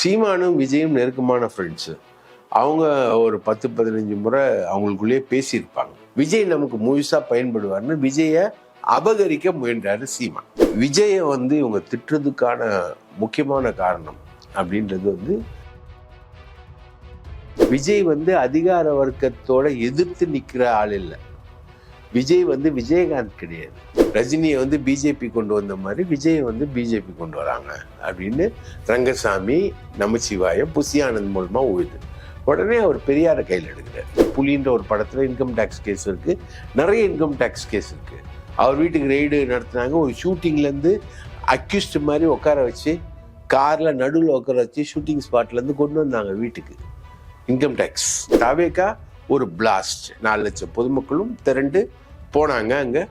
சீமானும் விஜயும் நெருக்கமான ஃப்ரெண்ட்ஸு அவங்க ஒரு பத்து பதினஞ்சு முறை அவங்களுக்குள்ளேயே பேசியிருப்பாங்க. விஜய் நமக்கு முழுசாக பயன்படுவார்னு விஜயை அபகரிக்க முயன்றாரு சீமான். விஜயை வந்து இவங்க திட்டுறதுக்கான முக்கியமான காரணம் அப்படின்றது வந்து விஜய் வந்து அதிகார வர்க்கத்தோட எதிர்த்து நிற்கிற ஆள் இல்லை. விஜய் வந்து விஜயகாந்த் கிடையாது. ரஜினியை வந்து பிஜேபி கொண்டு வந்த மாதிரி விஜய் வந்து பிஜேபி கொண்டு வராங்க அப்படின்னு ரங்கசாமி நமச்சிவாயம் புசியானந்த் ஆனந்த் மூலமா உழுது உடனே அவர் பெரியார கையில் எடுக்கிறார். புலின்ற ஒரு படத்தில் இன்கம் டேக்ஸ் கேஸ் இருக்குது நிறைய இன்கம் டேக்ஸ் கேஸ் இருக்குது அவர் வீட்டுக்கு ரெய்டு நடத்துனாங்க. ஒரு ஷூட்டிங்லேருந்து அக்யூஸ்ட் மாதிரி உட்கார வச்சு காரில் நடுவில் உட்கார வச்சு ஷூட்டிங் ஸ்பாட்லேருந்து கொண்டு வந்தாங்க வீட்டுக்கு. இன்கம் டேக்ஸ் தாவேக்கா ஒரு பிளாஸ்ட் நாலு லட்சம் பொதுமக்களும் திரண்டு போனாங்க அங்கே.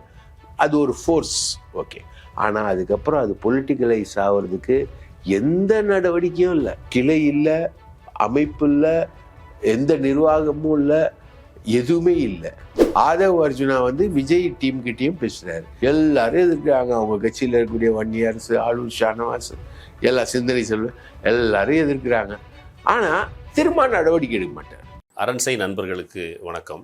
அது ஒரு ஃபோர்ஸ் ஓகே ஆனால் அதுக்கப்புறம் அது பொலிட்டிக்கலைஸ் ஆகிறதுக்கு எந்த நடவடிக்கையும் இல்லை. கிளை இல்லை அமைப்பு இல்லை எந்த நிர்வாகமும் இல்லை எதுவுமே இல்லை. ஆதவ் அர்ஜுனா வந்து விஜய் டீம் கிட்டேயும் பேசுறாரு. எல்லாரும் எதிர்க்கிறாங்க. அவங்க கட்சியில் இருக்கக்கூடிய வன்னியரசு ஆளூர் ஷானவாஸ் எல்லா சிந்தனை செல்வம் எல்லாரும் எதிர்க்கிறாங்க. ஆனால் திரும்ப நடவடிக்கை எடுக்க மாட்டார். அரண்சை நண்பர்களுக்கு வணக்கம்.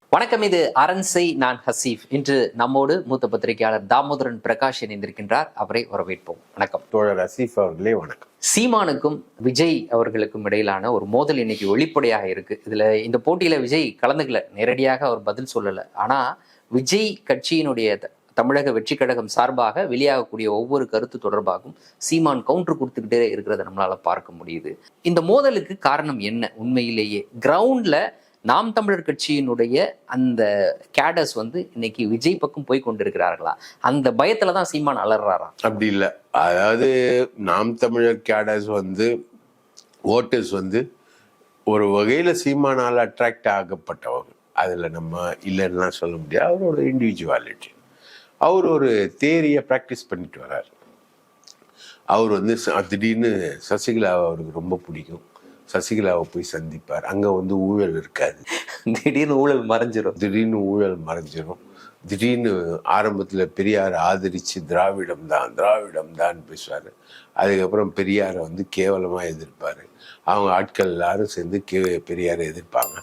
வணக்கம் இது அரண்சை நான் ஹசீஃப். இன்று நம்மோடு மூத்த பத்திரிகையாளர் தாமோதரன் பிரகாஷ் இணைந்திருக்கின்றார். அவரை வரவேற்போம். வணக்கம். தோழர் அசீஃப் அவர்களே வணக்கம். சீமானுக்கும் விஜய் அவர்களுக்கும் இடையிலான ஒரு மோதல் இன்னைக்கு வெளிப்படையாக இருக்கு. இதுல இந்த போட்டியில விஜய் கலந்துக்கல. நேரடியாக அவர் பதில் சொல்லல. ஆனா விஜய் கட்சியினுடைய தமிழக வெற்றி கழகம் சார்பாக வெளியாகக்கூடிய ஒவ்வொரு கருத்து தொடர்பாகவும் சீமான் கவுண்டர் கொடுத்துக்கிட்டே இருக்கிறத நம்மளால பார்க்க முடியுது. இந்த மோதலுக்கு காரணம் என்ன? உண்மையிலேயே. கிரவுண்ட்ல நாம் தமிழர் கட்சியினுடைய அந்த கேடர்ஸ் வந்து இன்னைக்கு விஜய் பக்கம் போய் கொண்டிருக்கிறார்களா? அந்த பயத்துல தான் சீமான் அலறாரா? அப்படி இல்லை. அதாவது நாம் தமிழர் கேடர்ஸ் வந்து ஓட்டர்ஸ் வந்து ஒரு வகையில் சீமானால் அட்ராக்ட் ஆகப்பட்டவங்க அதில் நம்ம இல்லைன்னா சொல்ல முடியாது. அவரோட இண்டிவிஜுவாலிட்டி அவர் ஒரு தேரியை ப்ராக்டிஸ் பண்ணிட்டு வர்றார். அவர் வந்து திடீர்னு சசிகலாவை அவருக்கு ரொம்ப பிடிக்கும். சசிகலாவை போய் சந்திப்பார். அங்கே வந்து ஊழல் இருக்காது. திடீர்னு ஊழல் மறைஞ்சிரும். திடீர்னு ஊழல் மறைஞ்சிரும். திடீர்னு ஆரம்பத்தில் பெரியார் ஆதரித்து திராவிடம் தான் திராவிடம் தான் பேசுவார். அதுக்கப்புறம் பெரியாரை வந்து கேவலமாக எதிர்ப்பார். அவங்க ஆட்கள் எல்லாரும் சேர்ந்து கே பெரியாரை எதிர்ப்பாங்க.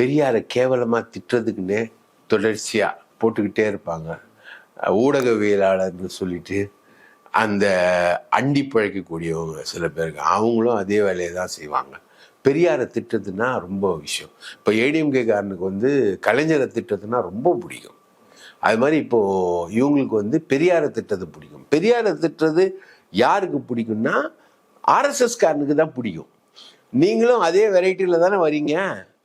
பெரியாரை கேவலமாக திட்டுறதுக்குன்னே தொடர்ச்சியாக போட்டுக்கிட்டே இருப்பாங்க. ஊடகவியலாளர்னு சொல்லிட்டு அந்த அண்டி பழைக்கக்கூடியவங்க சில பேருக்கு. அவங்களும் அதே வேலையை தான் செய்வாங்க. பெரியாரை திட்டத்துனா ரொம்ப விஷயம். இப்போ ஏடிஎம்கே காரனுக்கு வந்து கலைஞரை திட்டத்துனா ரொம்ப பிடிக்கும். அது மாதிரி இப்போது இவங்களுக்கு வந்து பெரியாரை திட்டது பிடிக்கும். பெரியாரை திட்டுறது யாருக்கு பிடிக்கும்னா ஆர்எஸ்எஸ் காரனுக்கு தான் பிடிக்கும். நீங்களும் அதே வெரைட்டியில் தானே வரீங்க?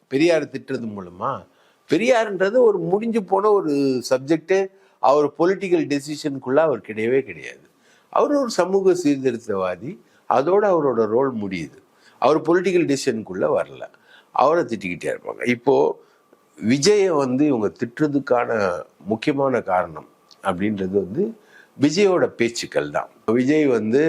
பெரியார் திட்டுறது மூலமாக பெரியார்ன்றது ஒரு முடிஞ்சு போன ஒரு சப்ஜெக்டு அவர் பொலிட்டிக்கல் டெசிஷனுக்குள்ளே அவர் கிடையவே கிடையாது. அவர் ஒரு சமூக சீர்திருத்தவாதி அதோடு அவரோட ரோல் முடியுது. அவர் பொலிட்டிக்கல் டிசிஷனுக்குள்ளே வரல. அவரை திட்டிக்கிட்டே இருப்பாங்க. இப்போது விஜயை வந்து இவங்க திட்டுறதுக்கான முக்கியமான காரணம் அப்படின்றது வந்து விஜயோட பேச்சுக்கள் தான். விஜய் வந்து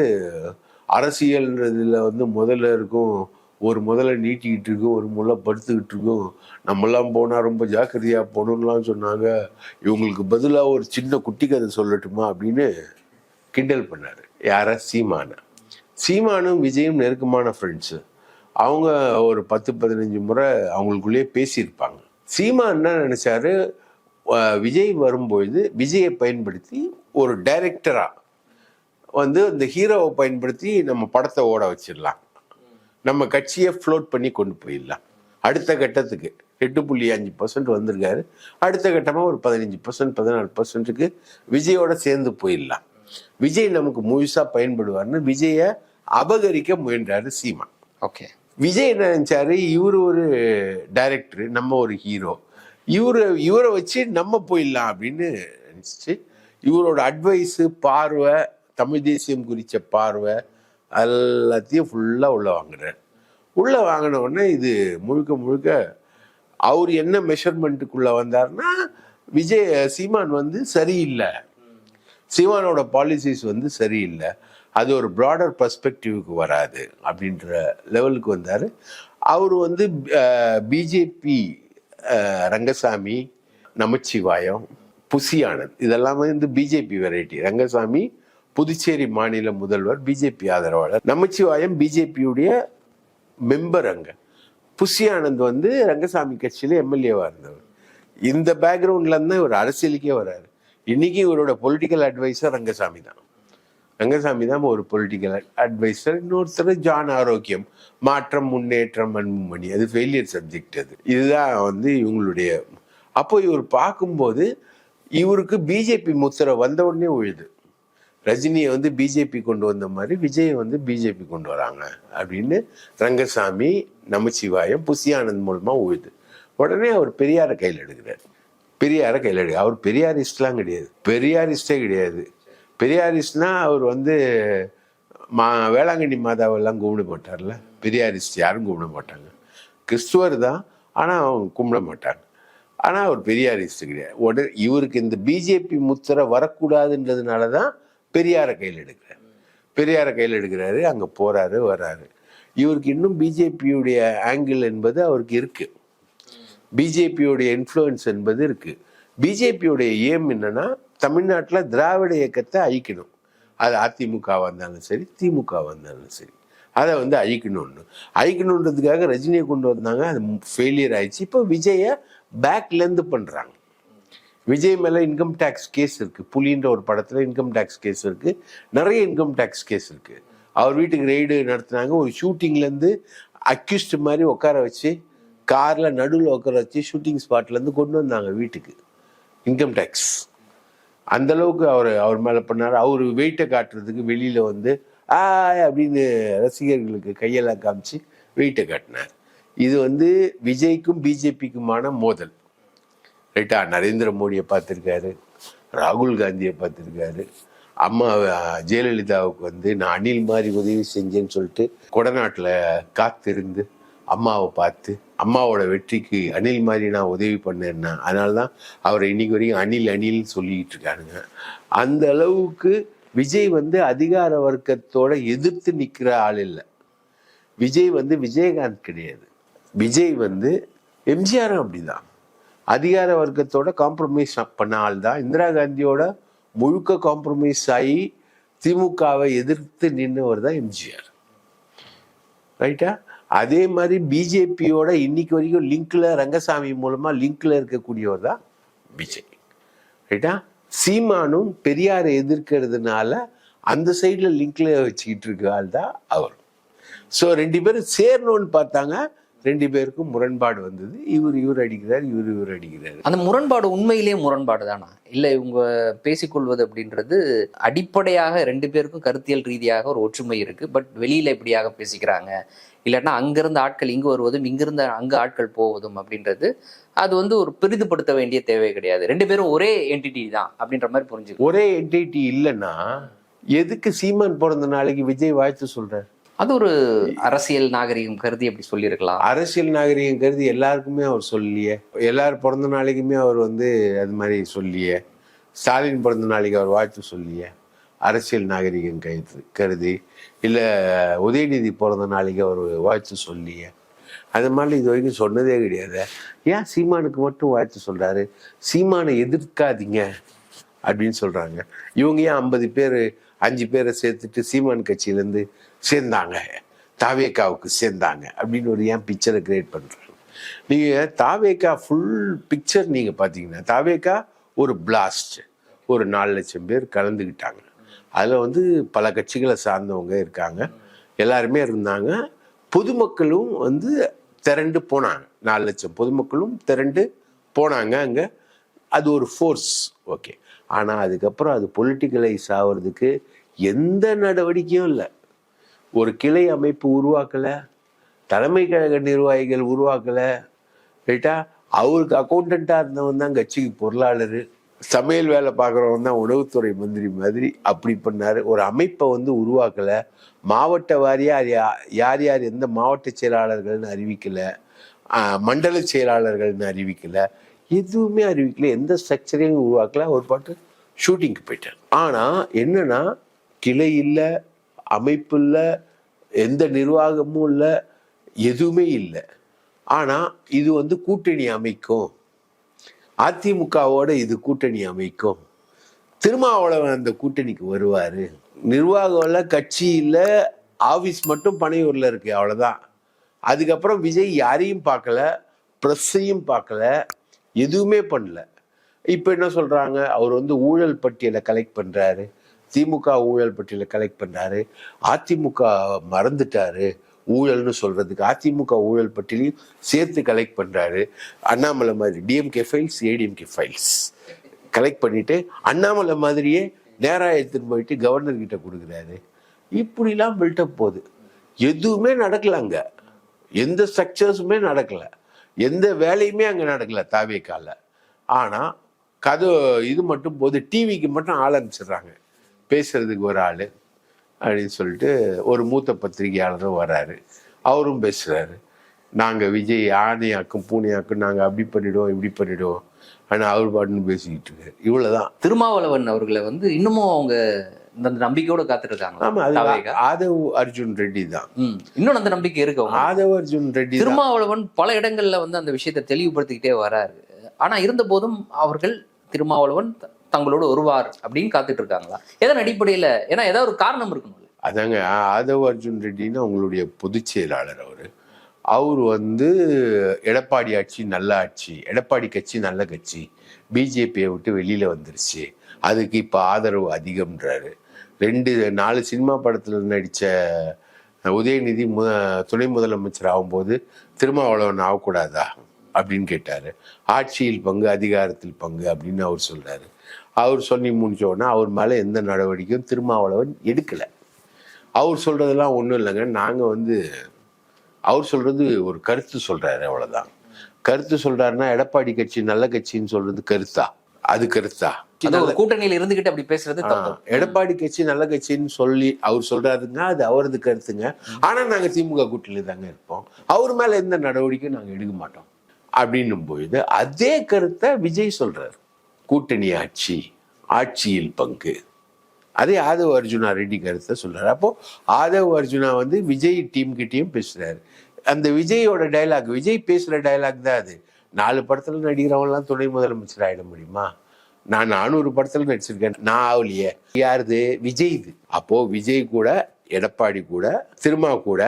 அரசியல்ன்றதுல வந்து முதல்ல இருக்கும் ஒரு முதல்ல நீட்டிக்கிட்டு இருக்கும் ஒரு முறை படுத்துக்கிட்டு இருக்கும். நம்மெல்லாம் போனால் ரொம்ப ஜாக்கிரதையாக போகணும்லாம் சொன்னாங்க. இவங்களுக்கு பதிலாக ஒரு சின்ன குட்டி கதை சொல்லட்டுமா அப்படின்னு கிண்டல் பண்ணார். யார? சீமான. சீமானும் விஜயும் நெருக்கமான ஃப்ரெண்ட்ஸு அவங்க ஒரு பத்து பதினஞ்சு முறை அவங்களுக்குள்ளேயே பேசியிருப்பாங்க. சீமான் என்ன நினச்சாரு? விஜய் வரும்பொழுது விஜயை பயன்படுத்தி ஒரு டைரக்டராக வந்து அந்த ஹீரோவை பயன்படுத்தி நம்ம படத்தை ஓட வச்சிடலாம். நம்ம கட்சியை ஃப்ளோட் பண்ணி கொண்டு போயிடலாம். அடுத்த கட்டத்துக்கு எட்டு புள்ளி அஞ்சு பர்சன்ட் வந்திருக்காரு. அடுத்த கட்டமாக ஒரு பதினஞ்சு பர்சன்ட் பதினாலு பர்சன்ட்டுக்கு விஜயோட சேர்ந்து போயிடலாம். விஜய் நமக்கு முழுசாக பயன்படுவார்னு விஜயை அபகரிக்க முயன்றாரு சீமா ஓகே. விஜய் என்ன நினைச்சாரு? இவர் ஒரு டைரக்டர் நம்ம ஒரு ஹீரோ இவரு இவரை வச்சு நம்ம போயிடலாம் அப்படின்னு நினைச்சிச்சு இவரோட அட்வைஸு பார்வை தமிழ் தேசியம் குறித்த பார்வை எல்லாத்தையும் ஃபுல்லாக உள்ள வாங்குறார். உள்ள வாங்கின உடனே இது முழுக்க முழுக்க அவர் என்ன மெஷர்மெண்ட்டுக்குள்ள வந்தாருன்னா விஜய் சீமான் வந்து சரியில்லை. சீமானோட பாலிசிஸ் வந்து சரியில்லை. அது ஒரு ப்ராடர் பர்ஸ்பெக்டிவுக்கு வராது அப்படின்ற லெவலுக்கு வந்தார். அவர் வந்து பிஜேபி ரங்கசாமி நமச்சிவாயம் புசி இதெல்லாமே இதெல்லாம் வந்து பிஜேபி வெரைட்டி ரங்கசாமி புதுச்சேரி மாநில முதல்வர் பிஜேபி ஆதரவாளர். நமச்சிவாயம் பிஜேபியுடைய மெம்பர் அங்கே. புஷி ஆனந்த் வந்து ரங்கசாமி கட்சியில் எம்எல்ஏவாக இருந்தவர். இந்த பேக்ரவுண்ட்லேருந்து இவர் அரசியலுக்கே வராரு. இன்னைக்கு இவரோட பொலிட்டிக்கல் அட்வைஸர் ரங்கசாமி தான். ரங்கசாமி தான் ஒரு பொலிட்டிக்கல் அட்வைசர் இன்னொருத்தர் ஜான் ஆரோக்கியம். மாற்றம் முன்னேற்றம் அன்புமணி. அது ஃபெயிலியர் சப்ஜெக்ட் அது. இதுதான் வந்து இவங்களுடைய அப்போ இவர் பார்க்கும்போது இவருக்கு பிஜேபி முத்திரை வந்த உடனே உழுது. ரஜினியை வந்து பிஜேபி கொண்டு வந்த மாதிரி விஜயை வந்து பிஜேபி கொண்டு வராங்க அப்படின்னு ரங்கசாமி நமச்சிவாயம் புசியானந்த் ஆனந்த் உழுது. உடனே அவர் பெரியாரை கையில் எடுக்கிறார். பெரியாரை கையில் எடுக்க அவர் பெரியாரிஸ்ட்லாம் கிடையாது. பெரியாரிஸ்டே கிடையாது. பெரியாரிஸ்னா அவர் வந்து மா வேளாங்கண்ணி மாதாவெல்லாம் கும்பிட மாட்டார்ல. பெரியாரிஸ் யாரும் கும்பிட மாட்டாங்க. கிறிஸ்துவர் தான் ஆனால் அவங்க கும்பிட மாட்டாங்க. ஆனால் அவர் பெரியாரிஸ்ட் கிடையாது. உடனே இவருக்கு இந்த பிஜேபி முத்திரை வரக்கூடாதுன்றதுனால தான் பெரியாரை கையில் எடுக்கிறார். பெரியாரை கையில் எடுக்கிறாரு அங்கே போகிறாரு வர்றாரு இவருக்கு இன்னும் பிஜேபியுடைய ஆங்கிள் என்பது அவருக்கு இருக்குது பிஜேபியோடைய இன்ஃப்ளூயன்ஸ் என்பது இருக்குது பிஜேபியோடைய ஏம் என்னென்னா தமிழ்நாட்டில் திராவிட இயக்கத்தை அழிக்கணும். அது அதிமுகவாக இருந்தாலும் சரி திமுகவாக இருந்தாலும் சரி. அதை வந்து அழிக்கணும்னு. அழிக்கணுன்றதுக்காக ரஜினியை கொண்டு வந்தாங்க. அது ஃபெயிலியர் ஆயிடுச்சு. இப்போ விஜயை பேக்லேருந்து பண்ணுறாங்க விஜய் மேலே இன்கம் டேக்ஸ் கேஸ் இருக்குது புலின்ற ஒரு படத்தில் இன்கம் டேக்ஸ் கேஸ் இருக்குது நிறைய இன்கம் டேக்ஸ் கேஸ் இருக்குது அவர் வீட்டுக்கு ரெய்டு நடத்துனாங்க. ஒரு ஷூட்டிங்லேருந்து அக்யூஸ்ட் மாதிரி உட்கார வச்சு காரில் நடுவில் உட்கார வச்சு ஷூட்டிங் ஸ்பாட்லேருந்து கொண்டு வந்தாங்க வீட்டுக்கு. இன்கம் டேக்ஸ் அந்த அளவுக்கு அவர் அவர் மேலே பண்ணார். அவர் வெயிட்டை காட்டுறதுக்கு வெளியில் வந்து ஆ அப்படின்னு ரசிகர்களுக்கு கையெல்லாம் காமிச்சு வெயிட்டை காட்டினார். இது வந்து விஜய்க்கும் பிஜேபிக்குமான மோதல். ரைட்டா? நரேந்திர மோடியை பார்த்துருக்காரு ராகுல் காந்தியை பார்த்துருக்காரு. அம்மா ஜெயலலிதாவுக்கு வந்து நான் அணில் மாதிரி உதவி செஞ்சேன்னு சொல்லிட்டு கொடநாட்டில் காத்திருந்து அம்மாவை பார்த்து அம்மாவோட வெற்றிக்கு அணில் மாதிரி நான் உதவி பண்ணேன்னா அதனால தான் அவரை இன்னைக்கு வரைக்கும் அணில் அணில் சொல்லிக்கிட்டு இருக்கானுங்க. அந்த அளவுக்கு விஜய் வந்து அதிகார வர்க்கத்தோட எதிர்த்து நிற்கிற ஆள் இல்லை. விஜய் வந்து விஜயகாந்த் கிடையாது. விஜய் வந்து எம்ஜிஆரும் அப்படிதான். அதிகார வர்க்கத்தோட காம்ப்ரமைஸ் பண்ண ஆள் தான் இந்திரா காந்தியோட முழுக்க காம்ப்ரமைஸ் ஆகி திமுகவை எதிர்த்து நின்றவர் தான் எம்ஜிஆர் ரைட்டா அதே மாதிரி பிஜேபியோட இன்னைக்கு வரைக்கும் லிங்க்ல ரங்கசாமி மூலமா லிங்க்ல இருக்கக்கூடியவர் தான் பிஜேபி ரைட்டா சீமானும் பெரியாரை எதிர்க்கிறதுனால அந்த சைடில் லிங்க்ல வச்சுக்கிட்டு இருக்க ஆள் தான் அவர். ஸோ ரெண்டு பேரும் சேரணும்னு பார்த்தாங்க. ரெண்டு பேருக்கும் முரண்பாடு வந்தது. இவர் இவர் அடிக்கிறார் இவர் இவர் அடிக்கிறார். அந்த முரண்பாடு உண்மையிலேயே முரண்பாடு தானா? இல்லை இவங்க பேசிக்கொள்வது அப்படின்றது அடிப்படையாக ரெண்டு பேருக்கும் கருத்தியல் ரீதியாக ஒரு ஒற்றுமை இருக்கு. பட் வெளியில இப்படியாக பேசிக்கிறாங்க. இல்லைன்னா அங்கிருந்த ஆட்கள் இங்கு வருவதும் இங்கிருந்த அங்க ஆட்கள் போவதும் அப்படின்றது அது வந்து ஒரு பெரிதுபடுத்த வேண்டிய தேவை கிடையாது. ரெண்டு பேரும் ஒரே என்டிட்டி தான் அப்படின்ற மாதிரி புரிஞ்சுக்கணும். ஒரே என்டிட்டி இல்லைன்னா எதுக்கு சீமான் பிறந்த நாளைக்கு விஜய் வாழ்த்து சொல்றார்? அது ஒரு அரசியல் நாகரிகம் கருதி அப்படி சொல்லியிருக்கலாம். அரசியல் நாகரிகம் கருதி எல்லாருக்குமே அவர் சொல்லியே. எல்லாரும் பிறந்த நாளைக்குமே அவர் வந்து அது மாதிரி சொல்லியே. ஸ்டாலின் பிறந்த நாளைக்கு அவர் வாழ்த்து சொல்லியே. அரசியல் நாகரிகம் கருத்து கருதி. இல்லை உதயநிதி பிறந்த நாளைக்கு அவர் வாழ்த்து சொல்லியே. அது மாதிரி இது வரைக்கும் சொன்னதே கிடையாது. ஏன் சீமானுக்கு மட்டும் வாழ்த்து சொல்கிறாரு சீமானை எதிர்க்காதீங்க அப்படின்னு சொல்கிறாங்க இவங்க ஏன் ஐம்பது பேர் அஞ்சு பேரை சேர்த்துட்டு சீமான் கட்சியிலேருந்து சேர்ந்தாங்க? தாவேக்காவுக்கு சேர்ந்தாங்க அப்படின்னு ஒரு ஏன் பிக்சரை கிரியேட் பண்ணுறாங்க நீங்கள் தாவேக்கா ஃபுல் பிக்சர் நீங்கள் பார்த்தீங்கன்னா தாவேக்கா ஒரு பிளாஸ்ட் ஒரு நாலு லட்சம் பேர் கலந்துக்கிட்டாங்க அதில் வந்து பல கட்சிகளை சார்ந்தவங்க இருக்காங்க. எல்லாருமே இருந்தாங்க. பொதுமக்களும் வந்து திரண்டு போனாங்க. நாலு லட்சம் பொதுமக்களும் திரண்டு போனாங்க அங்கே. அது ஒரு ஃபோர்ஸ் ஓகே ஆனால் அதுக்கப்புறம் அது பொலிட்டிக்கலைஸ் ஆகிறதுக்கு எந்த நடவடிக்கையும் இல்லை. ஒரு கிளை அமைப்பு உருவாக்கலை. தலைமை கழக நிர்வாகிகள் உருவாக்கலை. ரைட்டா அவருக்கு அக்கௌண்டண்ட்டாக இருந்தவன் தான் கட்சிக்கு பொருளாளர். சமையல் வேலை பார்க்குறவங்க தான் உணவுத்துறை மந்திரி மாதிரி அப்படி பண்ணார். ஒரு அமைப்பை வந்து உருவாக்கலை. மாவட்ட வாரியாக யார் யார் யார் எந்த மாவட்ட செயலாளர்கள்னு அறிவிக்கலை. மண்டல செயலாளர்கள்னு அறிவிக்கலை. எதுவுமே அறிவிக்கல. எந்த ஸ்ட்ரக்சரையும் உருவாக்கல. ஒரு பாட்டு ஷூட்டிங்க்கு போயிட்டார். ஆனால் என்னன்னா கிளை இல்லை அமைப்பு இல்லை எந்த நிர்வாகமும் இல்லை எதுவுமே இல்லை. ஆனால் இது வந்து கூட்டணி அமைக்கும். அதிமுகவோட இது கூட்டணி அமைக்கும். திருமாவளவன் அந்த கூட்டணிக்கு வருவார். நிர்வாகம்ல கட்சியில் ஆஃபீஸ் மட்டும் பனையூரில் இருக்கு அவ்வளோதான் அதுக்கப்புறம் விஜய் யாரையும் பார்க்கல ப்ரெஸ்ஸையும் பார்க்கல எதுவுமே பண்ணல. இப்போ என்ன சொல்கிறாங்க அவர் வந்து ஊழல் பட்டியலை கலெக்ட் பண்ணுறாரு திமுக ஊழல் பட்டியலை கலெக்ட் பண்ணுறாரு அதிமுக மறந்துட்டாரு. ஊழல்னு சொல்றதுக்கு அதிமுக ஊழல் பட்டியலையும் சேர்த்து கலெக்ட் பண்றாரு. அண்ணாமலை மாதிரி DMK files ADMK files collect பண்ணிட்டு அண்ணாமலை மாதிரியே நேராக எடுத்துட்டு போயிட்டு கவர்னர் கிட்ட கொடுக்குறாரு. இப்படிலாம் பில்டப் போகுது. எதுவுமே நடக்கலைங்க எந்த ஸ்ட்ரக்சர்ஸுமே நடக்கலை. எந்த வேலையுமே அங்கே நடக்கல தாவேக்கால. ஆனால் கதை இது மட்டும் போது டிவிக்கு மட்டும் ஆள் அனுப்பிச்சிடுறாங்க. பேசுறதுக்கு ஒரு ஆள். அப்படின்னு சொல்லிட்டு ஒரு மூத்த பத்திரிகையாளரும் வராரு. அவரும் பேசுறாரு. நாங்க விஜய் ஆணையாக்கும் பூனையாக்கும் நாங்க அப்படி பண்ணிடுவோம் இப்படி பண்ணிடுவோம். ஆனா அவர் பாட்டுன்னு பேசிக்கிட்டு இருக்காரு. இவ்வளவுதான். திருமாவளவன் அவர்களை வந்து இன்னமும் அவங்க இந்த அந்த நம்பிக்கையோட காத்துட்டு இருக்காங்க ஆமா அது. ஆதவ் அர்ஜுன் ரெட்டி தான். இன்னும் அந்த நம்பிக்கை இருக்கு ஆதவ் அர்ஜுன் ரெட்டி திருமாவளவன் பல இடங்கள்ல வந்து அந்த விஷயத்தை தெளிவுபடுத்திக்கிட்டே வராரு. ஆனா இருந்த போதும் அவர்கள் திருமாவளவன் தங்களோடு வருவார் அப்படின்னு காத்துட்டு இருக்காங்களா? எதன் அடிப்படையில்? ஏன்னா ஏதாவது ஒரு காரணம் இருக்கணும் அதாங்க ஆதவ் அர்ஜுன் ரெட்டின்னு அவங்களுடைய பொதுச் செயலாளர் அவர். அவர் வந்து எடப்பாடி ஆட்சி நல்ல ஆட்சி எடப்பாடி கட்சி நல்ல கட்சி பிஜேபியை விட்டு வெளியில் வந்துருச்சு. அதுக்கு இப்போ ஆதரவு அதிகம்ன்றாரு. ரெண்டு நாலு சினிமா படத்தில் நடித்த உதயநிதி மு துணை முதலமைச்சர் ஆகும்போது திருமாவளவன் ஆகக்கூடாதா? அப்படின்னு கேட்டார். ஆட்சியில் பங்கு அதிகாரத்தில் பங்கு அப்படின்னு அவர் சொல்கிறாரு அவர் சொல்லி முடிச்ச உடனே அவர் மேல எந்த நடவடிக்கையும் திருமாவளவன் எடுக்கல. அவர் சொல்றதெல்லாம் ஒன்றும் இல்லைங்க. நாங்க வந்து அவர் சொல்றது ஒரு கருத்து சொல்றாரு அவ்வளவுதான். கருத்து சொல்றாருன்னா எடப்பாடி கட்சி நல்ல கட்சின்னு சொல்றது கருத்தா? அது கருத்தா? கூட்டணியில இருந்துகிட்டு அப்படி பேசுறது எடப்பாடி கட்சி நல்ல கட்சின்னு சொல்லி அவர் சொல்றாருங்க அது அவரது கருத்துங்க. ஆனா நாங்க திமுக கூட்டணியில தாங்க இருப்போம். அவர் மேல எந்த நடவடிக்கையும் நாங்க எடுக்க மாட்டோம். அப்படின்னும் பொழுது அதே கருத்தை விஜய் சொல்றாரு. கூட்டணி ஆட்சி ஆட்சியில் பங்கு. அதே ஆதவ் அர்ஜுனா ரெட்டி கருத்தை சொல்கிறார் அப்போ ஆதவ் அர்ஜுனா வந்து விஜய் டீம் பேசுகிறாரு அந்த விஜயோட டைலாக் விஜய் பேசுகிற டைலாக் தான் அது. நாலு படத்தில் நடிக்கிறவங்கலாம் துணை முதலமைச்சர் ஆகிட முடியுமா? நான் நானூறு படத்தில் நடிச்சிருக்கேன். நான் ஆகலையே யாருது? விஜய் இது. அப்போது விஜய் கூட எடப்பாடி கூட திருமா கூட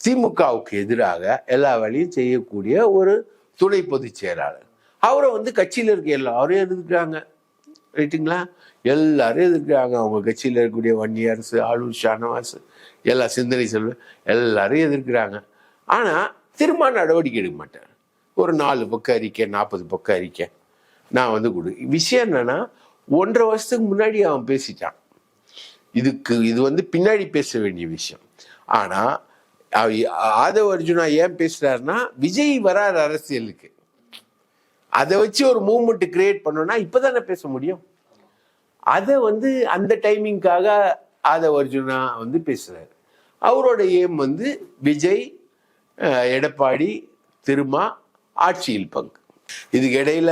திமுகவுக்கு எதிராக எல்லா வேலையும் செய்யக்கூடிய ஒரு துணை பொதுச் செயலாளர். அவரை வந்து கட்சியில் இருக்க எல்லாரும் எதிர்க்கிறாங்க. ரைட்டுங்களா எல்லாரும் எதிர்க்கிறாங்க. அவங்க கட்சியில் இருக்கக்கூடிய வன்னியரசு ஆளுர் ஷானவாஸ் எல்லா சிந்தனை செல்வ எல்லாரும் எதிர்க்கிறாங்க. ஆனால் திரும்ப நடவடிக்கை எடுக்க மாட்டார். ஒரு நாலு பக்கம் அறிக்கை நாற்பது பக்கம் அறிக்கை. நான் வந்து கொடு விஷயம் என்னன்னா ஒன்றரை வருஷத்துக்கு முன்னாடி அவன் பேசிட்டான். இதுக்கு இது வந்து பின்னாடி பேச வேண்டிய விஷயம். ஆனால் ஆதவ அர்ஜுனா ஏன் பேசுறாருன்னா விஜய் வராரு அரசியலுக்கு. அதை வச்சு ஒரு மூமெண்ட் கிரியேட் பண்ணோம்னா இப்பதானே பேச முடியும். அதை வந்து அந்த டைமிங்காக ஆதவ அர்ஜுனா வந்து பேசுகிறார் அவரோட ஏம் வந்து விஜய் எடப்பாடி திருமா ஆட்சியில் பங்கு. இதுக்கு இடையில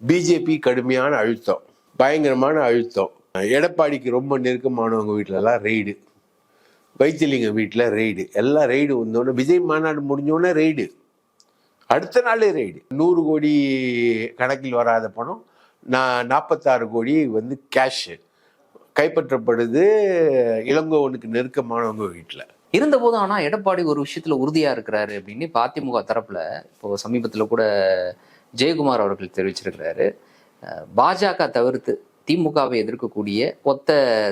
பிஜேபி கடுமையான அழுத்தம் பயங்கரமான அழுத்தம். எடப்பாடிக்கு ரொம்ப நெருக்கமானவங்க வீட்டிலலாம் ரெய்டு வைத்திலிங்க வீட்டில் ரெய்டு எல்லாம் ரெய்டு வந்தோடனே விஜய் மாநாடு முடிஞ்சோடனே ரெய்டு அடுத்த நாளே ரெய்டு. நூறு கோடி கணக்கில் வராத பணம் நான் நாற்பத்தாறு கோடி வந்து கேஷ் கைப்பற்றப்படுது இளங்கோவனுக்கு நெருக்கமானவங்க வீட்டில் இருந்த போதும் ஆனா எடப்பாடி ஒரு விஷயத்துல உறுதியா இருக்கிறாரு அப்படின்னு இப்ப அதிமுக தரப்புல இப்போ சமீபத்துல கூட ஜெயக்குமார் அவர்கள் தெரிவிச்சிருக்கிறாரு. பாஜக தவிர்த்து திமுகவை எதிர்க்கக்கூடிய ஒத்த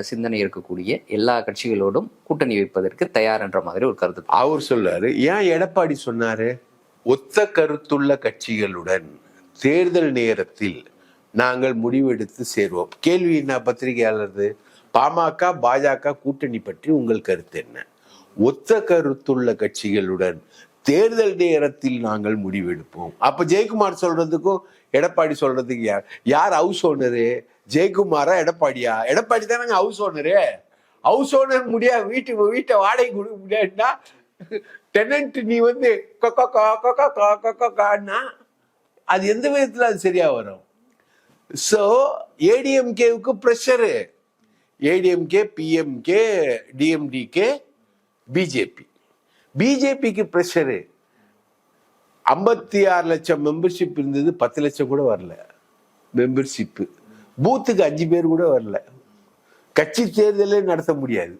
சிந்தனை இருக்கக்கூடிய எல்லா கட்சிகளோடும் கூட்டணி வைப்பதற்கு தயார் என்ற மாதிரி ஒரு கருத்து. அவர் சொல்றாரு ஏன் எடப்பாடி சொன்னாரு? ஒத்த கருத்துள்ள கட்சிகளுடன் தேர்தல் நேரத்தில் நாங்கள் முடிவெடுத்து சேர்வோம். கேள்வி என்ன பத்திரிகையாளர் பாமக பாஜக கூட்டணி பற்றி உங்கள் கருத்து என்ன? ஒத்த கருத்துள்ள கட்சிகளுடன் தேர்தல் நேரத்தில் நாங்கள் முடிவெடுப்போம். அப்ப ஜெயக்குமார் சொல்றதுக்கும் எடப்பாடி சொல்றதுக்கு யார்? யார் ஹவுஸ் ஓனரு? ஜெயக்குமாரா எடப்பாடியா? எடப்பாடி தானங்க ஹவுஸ் ஓனரு. ஹவுஸ் ஓனர் முடியாது வீட்டு வீட்டை வாடகை கொடுக்க முடியாதுன்னா டெனன்ட் நீ வந்து கொக்கோ கா கொக்கோ கா கான்னா அது எந்த விதத்தில் அது சரியா வரும்? ஸோ ஏடிஎம்கேவுக்கு pressure ADMK PMK DMDK BJP பிஜேபிக்கு ப்ரெஷரு ஐம்பத்தி ஆறு லட்சம் மெம்பர்ஷிப் இருந்தது பத்து லட்சம் கூட வரல. மெம்பர்ஷிப்பு பூத்துக்கு அஞ்சு பேர் கூட வரல. கட்சி தேர்தலே நடத்த முடியாது.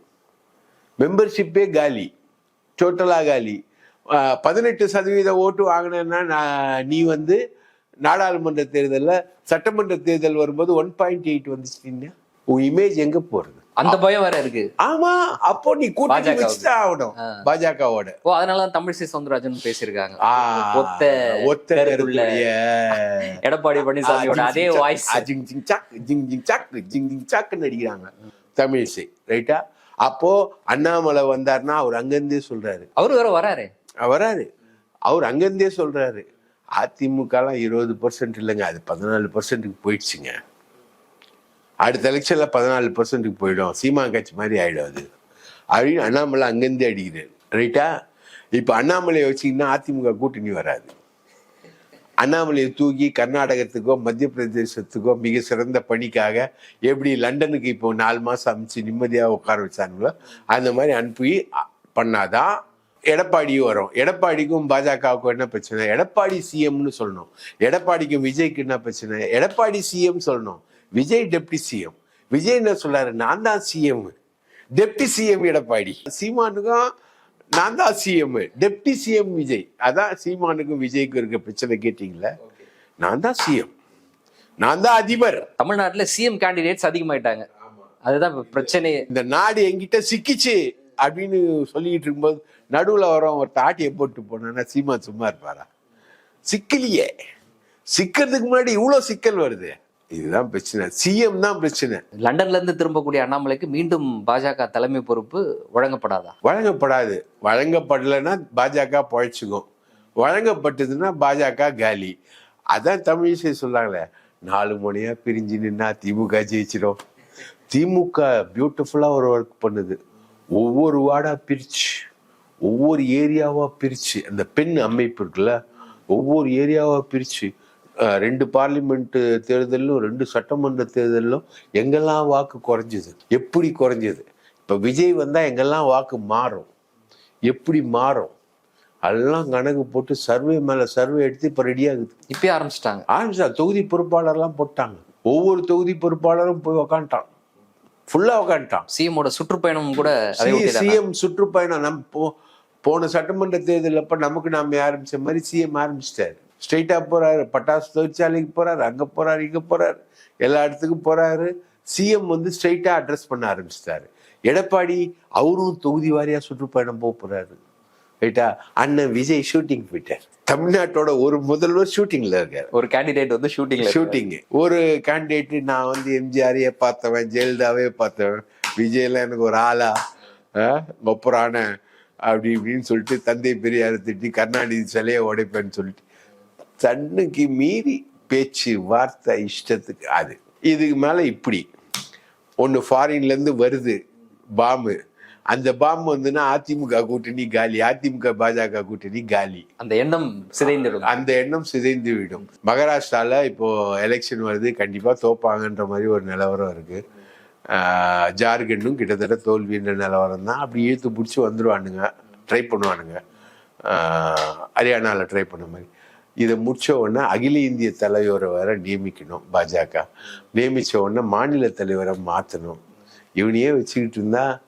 மெம்பர்ஷிப்பே காலி. டோட்டலாக காலி பதினெட்டு சதவீத ஓட்டு வாங்கினேன்னா நான் நீ வந்து நாடாளுமன்ற தேர்தலில் சட்டமன்ற தேர்தல் வரும்போது ஒன் பாயிண்ட் எயிட் வந்துச்சுன்னா உன் இமேஜ் எங்க போறது அந்த பயம் வேற இருக்கு ஆமா அப்போ நீ கூட்டணி வச்சுதான் ஆகணும் பாஜகவோட ஓ அதனாலதான் தமிழிசை சவுந்தரராஜன் பேசியிருக்காங்க ஒத்த ஒத்த எடப்பாடி பழனிசாமியோட அதே வாய்ஸ் ஜிங் ஜிங் சாக் ஜிங் ஜிங் சாக் ஜிங் ஜிங் சாக்குன்னு அடிக்கிறாங்க தமிழிசை ரைட்டா அப்போ அண்ணாமலை வந்தாருன்னா அவர் அங்கிருந்தே சொல்றாரு. அவரு வேற வராரு. வராரு. அவர் அங்கிருந்தே சொல்றாரு. அதிமுகலாம் இருபது பர்சன்ட் இல்லைங்க அது பதினாலு பர்சன்ட்டுக்கு போயிடுச்சுங்க. அடுத்த எலெக்ஷன்ல பதினாலு பர்சன்ட்டுக்கு போயிடும். சீமா கட்சி மாதிரி ஆயிடும் அது. அப்படின்னு அண்ணாமலை அங்கேருந்தே அடிக்கிறார். ரைட்டா இப்போ அண்ணாமலையை வச்சிங்கன்னா அதிமுக கூட்டணி வராது. அண்ணாமலையை தூக்கி கர்நாடகத்துக்கோ மத்திய பிரதேசத்துக்கோ மிக சிறந்த பணிக்காக எப்படி லண்டனுக்கு இப்போ நாலு மாதம் அனுப்பிச்சு நிம்மதியாக உட்கார வச்சாங்களோ அந்த மாதிரி அனுப்பி பண்ணாதான் எடப்பாடியும் வரும். எடப்பாடிக்கும் பாஜகவுக்கும் என்ன பிரச்சனை? எடப்பாடி சிஎம்னு சொல்லணும். எடப்பாடிக்கும் விஜய்க்கு என்ன பிரச்சனை? எடப்பாடி சிஎம் சொல்லணும். Vijay deputy CM. விஜய் என்ன சொல்றாரு நான் தான் சிஎம். Deputy CM Edappadi. சீமானுக்கும் நான் தான் சிஎம் டெப்டி சிஎம் விஜய். அதான் சீமானுக்கும் விஜய்க்கும் இருக்க பிரச்சனை கேட்டீங்களா நான் தான் சிஎம் நான் தான் அதிபர். தமிழ்நாட்டுல சிஎம் கேண்டிடேட்ஸ் அதிகமாயிட்டாங்க. அதுதான் இப்ப பிரச்சனையே. இந்த நாடு என்கிட்ட சிக்கிச்சு அப்படின்னு சொல்லிட்டு இருக்கும்போது நடுவுல வரோம் ஒரு தாட்டியை போட்டு போனா சீமா சும்மா இருப்பாரா? சிக்கலையே. சிக்கிறதுக்கு முன்னாடி இவ்வளவு சிக்கல் வருது. இதுதான் பிரச்சனை. சிஎம் தான் பிரச்சனை. லண்டன்ல இருந்து திரும்பக்கூடிய அண்ணாமலைக்கு மீண்டும் பாஜக தலைமை பொறுப்பு வழங்கப்படாதா? வழங்கப்படாது. வழங்கப்படலைன்னா பாஜக பழைச்சிக்கும். வழங்கப்பட்டதுன்னா பாஜக காலி. அதான் தமிழிசை சொல்லாங்களே நாலு மணியா பிரிஞ்சு நின்னா திமுக ஜெயிச்சிடும். திமுக பியூட்டிஃபுல்லா ஒரு ஒர்க் பண்ணுது. ஒவ்வொரு வார்டா பிரிச்சு ஒவ்வொரு ஏரியாவா பிரிச்சு அந்த பெண் அமைப்பு இருக்குல்ல ஒவ்வொரு ஏரியாவா பிரிச்சு அஹ், ரெண்டு பார்லிமெண்ட் தேர்தலும் ரெண்டு சட்டமன்ற தேர்தலும் எங்கெல்லாம் வாக்கு குறைஞ்சது? எப்படி குறைஞ்சது? இப்ப விஜய் வந்தா எங்கெல்லாம் வாக்கு மாறும்? எப்படி மாறும்? அதெல்லாம் கணக்கு போட்டு சர்வே மேல சர்வே எடுத்து இப்ப ரெடி ஆகுது. இப்பயே ஆரம்பிச்சிட்டாங்க. ஆரம்பிச்சா தொகுதி பொறுப்பாளர்லாம் போட்டாங்க. ஒவ்வொரு தொகுதி பொறுப்பாளரும் போய் உக்காந்துட்டான். ஃபுல்லா உக்காந்துட்டான். சிஎமோட சுற்றுப்பயணம் கூட? சிஎம் சுற்றுப்பயணம் நம் போ போன சட்டமன்ற தேர்தல் அப்ப நமக்கு நாம ஆரம்பிச்ச மாதிரி சிஎம் ஆரம்பிச்சிட்டாரு. ஸ்ட்ரெயிட்டா போறாரு பட்டாசு தொழிற்சாலைக்கு போறாரு அங்க போறாரு இங்க போறாரு எல்லா இடத்துக்கும் போறாரு. சிஎம் வந்து ஸ்ட்ரெயிட்டா அட்ரஸ் பண்ண ஆரம்பிச்சிட்டாரு. எடப்பாடி அவரும் தொகுதி வாரியா சுற்றுப்பயணம் போக போறாரு. ரைட்டா? அண்ணன் விஜய் ஷூட்டிங் போயிட்டார். தமிழ்நாட்டோட ஒரு முதல்வர் ஷூட்டிங்ல இருக்காரு. ஒரு கேண்டிடேட் வந்து ஷூட்டிங் ஒரு கேண்டிடேட் நான் வந்து எம்ஜிஆரையே பார்த்தவன் ஜெயலலிதாவே பார்த்தவன் விஜய்ல எனக்கு ஒரு ஆளா ஒப்பரான அப்படி இப்படின்னு சொல்லிட்டு தந்தை பெரியாரை திட்டி கருணாநிதி சிலையை உடைப்பேன்னு சொல்லிட்டு தன்னுக்கு மீறி பேச்சு வார்த்தை இஷ்டத்துக்கு அது. இதுக்கு மேல இப்படி. ஒன்று ஃபாரின்ல இருந்து வருது பாம்பு அந்த பாம்பு வந்துன்னா அதிமுக கூட்டணி காலி அதிமுக பாஜக கூட்டணி காலி. அந்த எண்ணம் சிதைந்துடும் அந்த எண்ணம் சிதைந்து விடும் மகாராஷ்டிரால இப்போ எலெக்ஷன் வருது கண்டிப்பா தோப்பாங்கன்ற மாதிரி ஒரு நிலவரம் இருக்கு. ஆஹ் ஜார்க்கண்டும் கிட்டத்தட்ட தோல்வின்ற நிலவரம் தான். அப்படி இழுத்து பிடிச்சி வந்துருவானுங்க ட்ரை பண்ணுவானுங்க. ஆஹ் ஹரியானால ட்ரை பண்ண மாதிரி. இதை முடிச்ச உடனே அகில இந்திய தலைவரை வர நியமிக்கணும் பாஜக. நியமித்த உடனே மாநில தலைவரை மாற்றணும் இவனையே வச்சுக்கிட்டு இருந்தா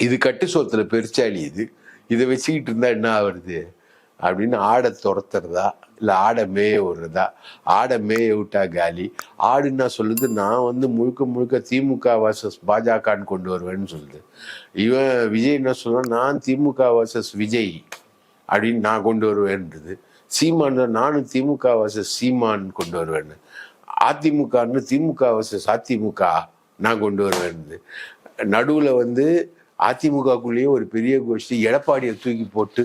இது கட்டு சோத்துல பெருச்சாளி இது. இதை வச்சுக்கிட்டு இருந்தா என்ன ஆகுறது? அப்படின்னு ஆடை துரத்துறதா? இல்லை ஆடை மேய விடுறதா? ஆடை மேய விட்டா காலி. ஆடுன்னா சொல்லுது நான் வந்து முழுக்க முழுக்க திமுக வாசஸ் பாஜகன்னு கொண்டு வருவேன்னு சொல்லுது. இவன் விஜய் என்ன சொல்றான்? நான் திமுக வாசஸ் விஜய் அப்படின்னு நான் கொண்டு வருவேன்றது. சீமான் நானும் திமுக வர்சஸ் சீமான் கொண்டு வருவேன்னு. அதிமுகன்னு திமுக வர்சஸ் அதிமுக நான் கொண்டு வருவேன் நடுவில் வந்து அதிமுகக்குள்ளேயே ஒரு பெரிய கோஷ்டி எடப்பாடியை தூக்கி போட்டு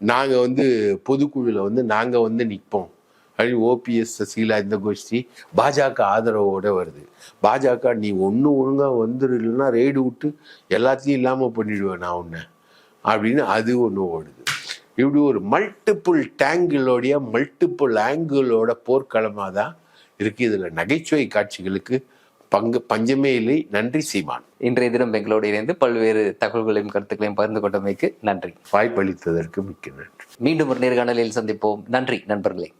நாங்கள் வந்து பொதுக்குழுவில் வந்து நாங்கள் வந்து நிற்போம். அப்படின்னு ஓபிஎஸ் சசிகலா இந்த கோஷ்டி பாஜக ஆதரவோட வருது. பாஜக நீ ஒன்று ஒழுங்காக வந்துரு இல்லைன்னா ரெய்டு விட்டு எல்லாத்தையும் இல்லாமல் பண்ணிடுவேன் நான் உன்னை. அப்படின்னு அது ஒன்று ஓடுது. இப்படி ஒரு மல்டிபிள் டேங்கிளோடைய மல்டிபிள் ஆங்கிளோட போர்க்களமாக தான் இருக்கு. இதுல நகைச்சுவை காட்சிகளுக்கு பங்கு பஞ்சமே இல்லை நன்றி சீமான். இன்றைய தினம் எங்களோடு இணைந்து பல்வேறு தகவல்களையும் கருத்துக்களையும் பகிர்ந்து கொண்டமைக்கு நன்றி. வாய்ப்பளித்ததற்கு மிக்க நன்றி. மீண்டும் ஒரு நேர்காணலில் சந்திப்போம். நன்றி நண்பர்களே.